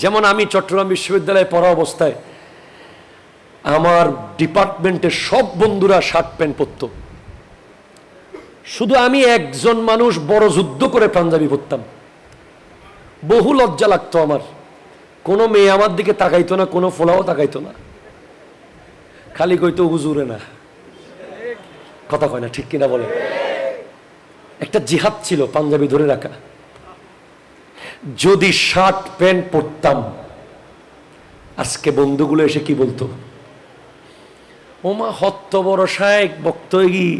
যেমন আমি চট্টগ্রাম বিশ্ববিদ্যালয়ে পড়া অবস্থায় আমার ডিপার্টমেন্টের সব বন্ধুরা শার্ট প্যান্ট পরতো। শুধু আমি একজন মানুষ বড় যুদ্ধ করে পাঞ্জাবি পরতাম। বহু লজ্জা লাগতো আমার। কোনো মেয়ে আমার দিকে তাকাইতো না, কোনো ফোলাও তাকাইতো না। খালি কইতো, হুজুরে না। কথা কয় না, ঠিক কিনা বলে? একটা জিহাদ ছিল পাঞ্জাবি ধরে রাখা। যদি শার্ট, প্যান্ট পরতাম। আজকে বন্ধুগুলো এসে কি বলতো? ওমা, হত্ত বড় শায়েক বক্তগি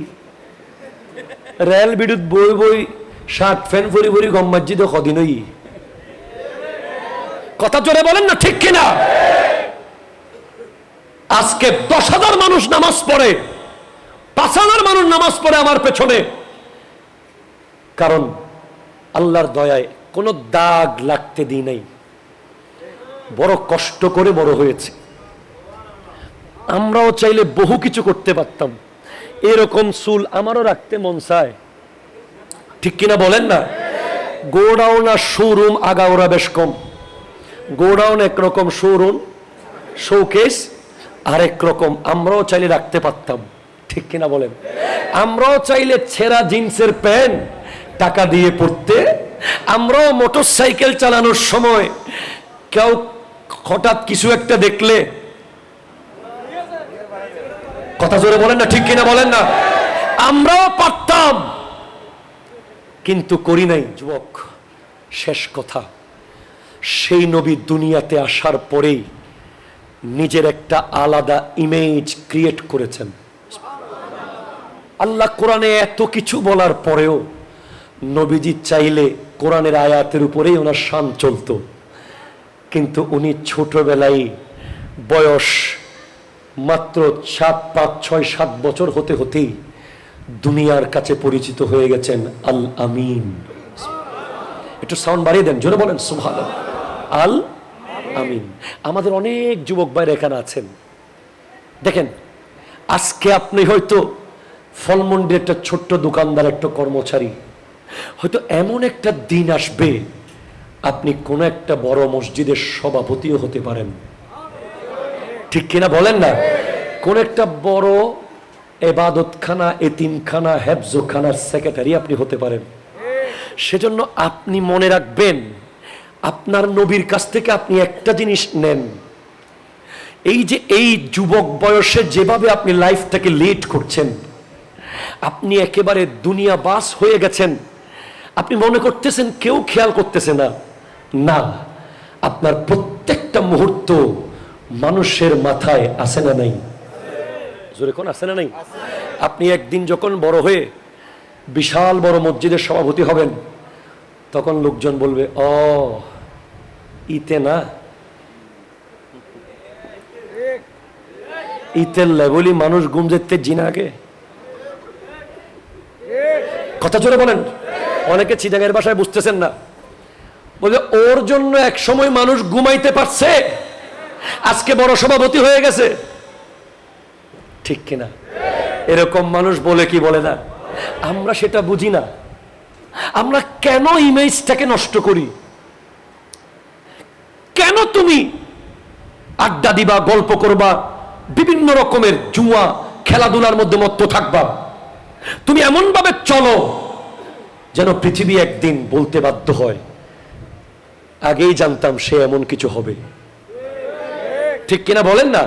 রেল বিদ্যুৎ, বই বই, শার্ট, প্যান্ট ভরি ভরি গম মসজিদে কদিনই কথা জোরে বলেন না, ঠিক কিনা? আজকে দশ হাজার মানুষ নামাজ পড়ে, পাঁচ হাজার মানুষ নামাজ পড়ে আমার পেছনে। কারণ আল্লাহর দয়ায় কোনো দাগ লাগতে দিই নাই। বড় কষ্ট করে বড় হয়েছে। আমরাও চাইলে বহু কিছু করতে পারতাম। এরকম চুল আমারও রাখতে মন চায়। ঠিক কিনা বলেন না? গোডাউন আর শোরুম আগাওরা বেশ কম। গোডাউন একরকম শোরুম, শোকেস আরেক রকম। আমরাও চাইলে রাখতে পারতাম। ঠিক কিনা বলেন? আমরাও চাইলে ছেঁড়া জিন্সের প্যান্ট টাকা দিয়ে পড়তে আমরাও মোটর সাইকেল চালানোর সময় কেউ হঠাৎ কিছু একটা দেখলে, কথা জোরে বলেন না, ঠিক কিনা বলেন না? আমরাও পারতাম, কিন্তু করি নাই, যুবক, শেষ কথা। সেই নবী দুনিয়াতে আসার পরেই নিজের একটা আলাদা ইমেজ ক্রিয়েট করেছেন। আল্লাহ কোরআনে এত কিছু বলার পরেও নবীজি চাইলে কোরআনের আয়াতের উপরেই ওনার শান চলতো। কিন্তু উনি ছোটবেলায় বয়স মাত্র সাত, পাঁচ, ছয়, সাত বছর হতে হতেই দুনিয়ার কাছে পরিচিত হয়ে গেছেন আল আমিন। একটু সাউন্ড বাড়িয়ে দেন, জোরে বলেন সুভাল আল আমিন। আমাদের অনেক যুবক ভাইরা এখানে আছেন। দেখেন, আজকে আপনি হয়তো ফলমন্ডির একটা ছোট্ট দোকানদার, একটা কর্মচারী হয়তো এমন একটা দিন আসবে, আপনি কোন একটা বড় মসজিদের সভাপতিও হতে পারেন। ঠিক কিনা বলেন না? কোন একটা বড় এবাদতখানা, এতিমখানা, হেফজোখানার সেক্রেটারি আপনি হতে পারেন। সেজন্য আপনি মনে রাখবেন, আপনার নবীর কাছ থেকে আপনি একটা জিনিস নেন। এই যে এই যুবক বয়সে যেভাবে আপনি লাইফটাকে লিড করছেন, আপনি একেবারে দুনিয়া বাস হয়ে গেছেন। আপনি মনে করতেছেন কেউ খেয়াল করতেছে না? না। আপনার প্রত্যেকটা মুহূর্ত মানুষের মাথায় আসে না নাই? জোরে কোন আসে না নাই? আপনি একদিন যখন বড় হয়ে বিশাল বড় মসজিদের সভাপতি হবেন, তখন লোকজন বলবে ও ইতে না? ইতের লেবলি মানুষ গুম যেতে জিনাকে? কথা জোরে বলেন। অনেকে চিটাঙের ভাষায় বুঝতেছেন না। বলে ওর জন্য এক সময় মানুষ ঘুমাইতে পারছে। আজকে বড় সভাপতি হয়ে গেছে। ঠিক কিনা? এরকম মানুষ বলে কি বলে না? আমরা সেটা বুঝি না। আমরা কেন ইমেজটাকে নষ্ট করি? কেন তুমি আড্ডা দিবা, গল্প করবা, বিভিন্ন রকমের জুয়া, খেলাধুলার মধ্যে মত্ত থাকবা? তুমি এমন ভাবে চলো যেন পৃথিবী একদিন বলতে বাধ্য হয়, আগেই জানতাম সে এমন কিছু হবে। ঠিক কিনা বলেন না?